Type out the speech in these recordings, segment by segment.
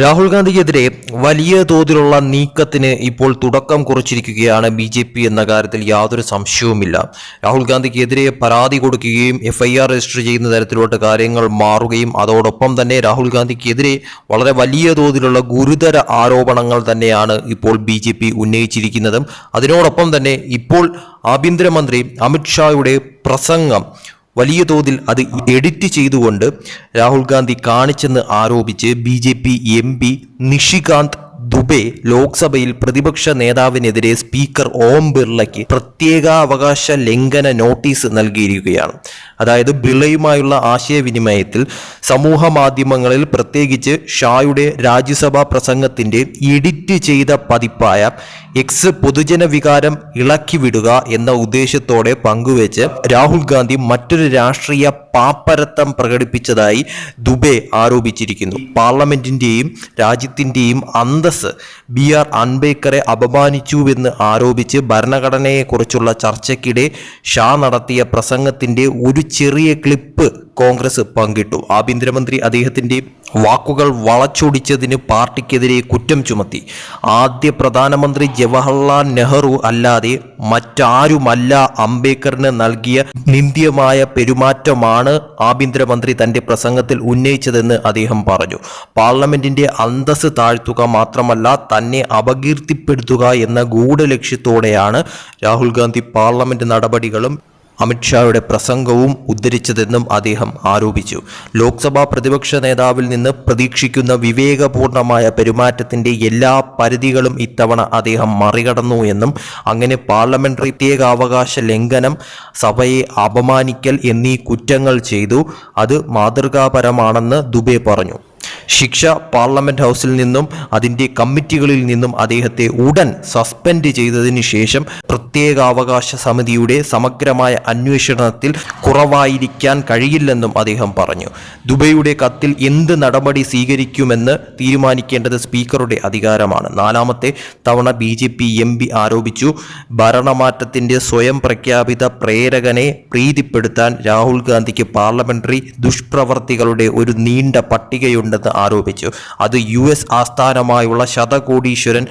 രാഹുൽ ഗാന്ധിക്കെതിരെ വലിയ തോതിലുള്ള നീക്കത്തിന് ഇപ്പോൾ തുടക്കം കുറിച്ചിരിക്കുകയാണ് ബി ജെ പി എന്ന കാര്യത്തിൽ യാതൊരു സംശയവുമില്ല. രാഹുൽ ഗാന്ധിക്കെതിരെ പരാതി കൊടുക്കുകയും എഫ്ഐആർ രജിസ്റ്റർ ചെയ്യുന്ന തരത്തിലോട്ട് കാര്യങ്ങൾ മാറുകയും അതോടൊപ്പം തന്നെ രാഹുൽ ഗാന്ധിക്കെതിരെ വളരെ വലിയ തോതിലുള്ള ഗുരുതര ആരോപണങ്ങൾ തന്നെയാണ് ഇപ്പോൾ ബി ജെ പി ഉന്നയിച്ചിരിക്കുന്നതും. അതിനോടൊപ്പം തന്നെ ഇപ്പോൾ ആഭ്യന്തരമന്ത്രി അമിത്ഷായുടെ പ്രസംഗം വലിയ തോതിൽ അത് എഡിറ്റ് ചെയ്തുകൊണ്ട് രാഹുൽ ഗാന്ധി കാണിച്ചെന്ന് ആരോപിച്ച് B J P M P Nishikant Dubey ലോക്സഭയിൽ പ്രതിപക്ഷ നേതാവിനെതിരെ സ്പീക്കർ ഓം ബിർളയ്ക്ക് പ്രത്യേകാവകാശ ലംഘന നോട്ടീസ് നൽകിയിരിക്കുകയാണ്. അതായത് ബിർളയുമായുള്ള ആശയവിനിമയത്തിൽ സമൂഹ മാധ്യമങ്ങളിൽ പ്രത്യേകിച്ച് ഷായുടെ രാജ്യസഭാ പ്രസംഗത്തിന്റെ എഡിറ്റ് ചെയ്ത പതിപ്പായ എക്സ് പൊതുജന വികാരം ഇളക്കിവിടുക എന്ന ഉദ്ദേശത്തോടെ പങ്കുവെച്ച് രാഹുൽ ഗാന്ധി മറ്റൊരു രാഷ്ട്രീയ പാപ്പരത്തം പ്രകടിപ്പിച്ചതായി ദുബെ ആരോപിച്ചിരിക്കുന്നു. പാർലമെന്റിന്റെയും രാജ്യത്തിന്റെയും അന്തസ് ബി ആർ അൻബേക്കറെ അപമാനിച്ചുവെന്ന് ആരോപിച്ച് ഭരണഘടനയെക്കുറിച്ചുള്ള ചർച്ചയ്ക്കിടെ ഷാ നടത്തിയ പ്രസംഗത്തിന്റെ ഒരു ചെറിയ ക്ലിപ്പ് കോൺഗ്രസ് പങ്കിട്ടു. ആഭ്യന്തരമന്ത്രി അദ്ദേഹത്തിന്റെ വാക്കുകൾ വളച്ചൊടിച്ചതിന് പാർട്ടിക്കെതിരെ കുറ്റം ചുമത്തി. ആദ്യ പ്രധാനമന്ത്രി ജവഹർലാൽ നെഹ്റു അല്ലാതെ മറ്റാരുമല്ല അംബേദ്കറിന് നൽകിയ നിന്ദ്യമായ പെരുമാറ്റമാണ് ആഭ്യന്തരമന്ത്രി തന്റെ പ്രസംഗത്തിൽ ഉന്നയിച്ചതെന്ന് അദ്ദേഹം പറഞ്ഞു. പാർലമെന്റിന്റെ അന്തസ് താഴ്ത്തുക മാത്രമല്ല തന്നെ അപകീർത്തിപ്പെടുത്തുക എന്ന ഗൂഢലക്ഷ്യത്തോടെയാണ് രാഹുൽ ഗാന്ധി പാർലമെന്റ് നടപടികളും അമിത്ഷായുടെ പ്രസംഗവും ഉദ്ധരിച്ചതെന്നും അദ്ദേഹം ആരോപിച്ചു. ലോക്സഭാ പ്രതിപക്ഷ നേതാവിൽ നിന്ന് പ്രതീക്ഷിക്കുന്ന വിവേകപൂർണമായ പെരുമാറ്റത്തിന്റെ എല്ലാ പരിധികളും ഇത്തവണ അദ്ദേഹം മറികടന്നു എന്നും അങ്ങനെ പാർലമെന്ററി പ്രത്യേകാവകാശ ലംഘനം സഭയെ അപമാനിക്കൽ എന്നീ കുറ്റങ്ങൾ ചെയ്തു. അത് മാതൃകാപരമാണെന്ന് ദുബെ പറഞ്ഞു. ശിക്ഷ പാർലമെന്റ് ഹൗസിൽ നിന്നും അതിന്റെ കമ്മിറ്റികളിൽ നിന്നും അദ്ദേഹത്തെ ഉടൻ സസ്പെൻഡ് ചെയ്തതിന് ശേഷം പ്രത്യേകാവകാശ സമിതിയുടെ സമഗ്രമായ അന്വേഷണത്തിൽ കുറവായിരിക്കാൻ കഴിയില്ലെന്നും അദ്ദേഹം പറഞ്ഞു. ദുബൈയുടെ കത്തിൽ എന്ത് നടപടി സ്വീകരിക്കുമെന്ന് തീരുമാനിക്കേണ്ടത് സ്പീക്കറുടെ അധികാരമാണ്. നാലാമത്തെ തവണ B J P M P ആരോപിച്ചു. ഭരണമാറ്റത്തിന്റെ സ്വയം പ്രഖ്യാപിത പ്രേരകനെ പ്രീതിപ്പെടുത്താൻ രാഹുൽ ഗാന്ധിക്ക് പാർലമെന്ററി ദുഷ്പ്രവർത്തികളുടെ ഒരു നീണ്ട പട്ടികയുണ്ടെന്ന് ആരോപിച്ചു. അത് യു എസ് ആസ്ഥാനമായുള്ള ശതകോടീശ്വരൻ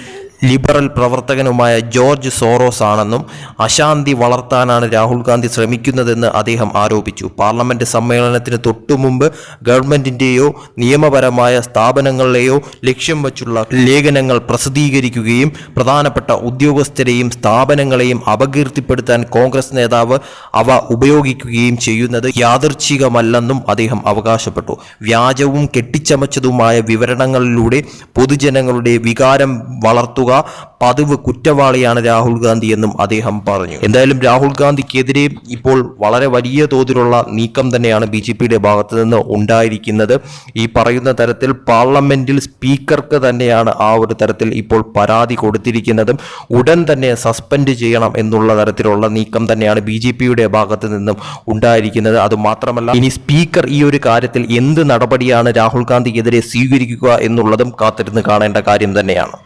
ലിബറൽ പ്രവർത്തകനുമായ ജോർജ് സോറോസ് ആണെന്നും അശാന്തി വളർത്താനാണ് രാഹുൽ ഗാന്ധി ശ്രമിക്കുന്നതെന്ന് അദ്ദേഹം ആരോപിച്ചു. പാർലമെന്റ് സമ്മേളനത്തിന് തൊട്ടുമുമ്പ് ഗവൺമെന്റിന്റെയോ നിയമപരമായ സ്ഥാപനങ്ങളിലെയോ ലക്ഷ്യം വച്ചുള്ള ലേഖനങ്ങൾ പ്രസിദ്ധീകരിക്കുകയും പ്രധാനപ്പെട്ട ഉദ്യോഗസ്ഥരെയും സ്ഥാപനങ്ങളെയും അപകീർത്തിപ്പെടുത്താൻ കോൺഗ്രസ് നേതാവ് അവ ഉപയോഗിക്കുകയും ചെയ്യുന്നത് യാദർച്ഛികമല്ലെന്നും അദ്ദേഹം അവകാശപ്പെട്ടു. വ്യാജവും കെട്ടിച്ചമച്ചതുമായ വിവരണങ്ങളിലൂടെ പൊതുജനങ്ങളുടെ വികാരം വളർത്തുക പതിവ് കുറ്റവാളിയാണ് രാഹുൽ ഗാന്ധി എന്നും അദ്ദേഹം പറഞ്ഞു. എന്തായാലും രാഹുൽ ഗാന്ധിക്കെതിരെ ഇപ്പോൾ വളരെ വലിയ തോതിലുള്ള നീക്കം തന്നെയാണ് ബി ജെ പിയുടെ ഭാഗത്ത് നിന്ന് ഉണ്ടായിരിക്കുന്നത്. ഈ പറയുന്ന തരത്തിൽ പാർലമെന്റിൽ സ്പീക്കർക്ക് തന്നെയാണ് ആ ഒരു തരത്തിൽ ഇപ്പോൾ പരാതി കൊടുത്തിരിക്കുന്നതും. ഉടൻ തന്നെ സസ്പെൻഡ് ചെയ്യണം എന്നുള്ള തരത്തിലുള്ള നീക്കം തന്നെയാണ് ബി ജെ പിയുടെ ഭാഗത്ത് നിന്നും ഉണ്ടായിരിക്കുന്നത്. അത് മാത്രമല്ല ഇനി സ്പീക്കർ ഈ ഒരു കാര്യത്തിൽ എന്ത് നടപടിയാണ് രാഹുൽ ഗാന്ധിക്കെതിരെ സ്വീകരിക്കുക എന്നുള്ളതും കാത്തിരുന്ന് കാണേണ്ട കാര്യം തന്നെയാണ്.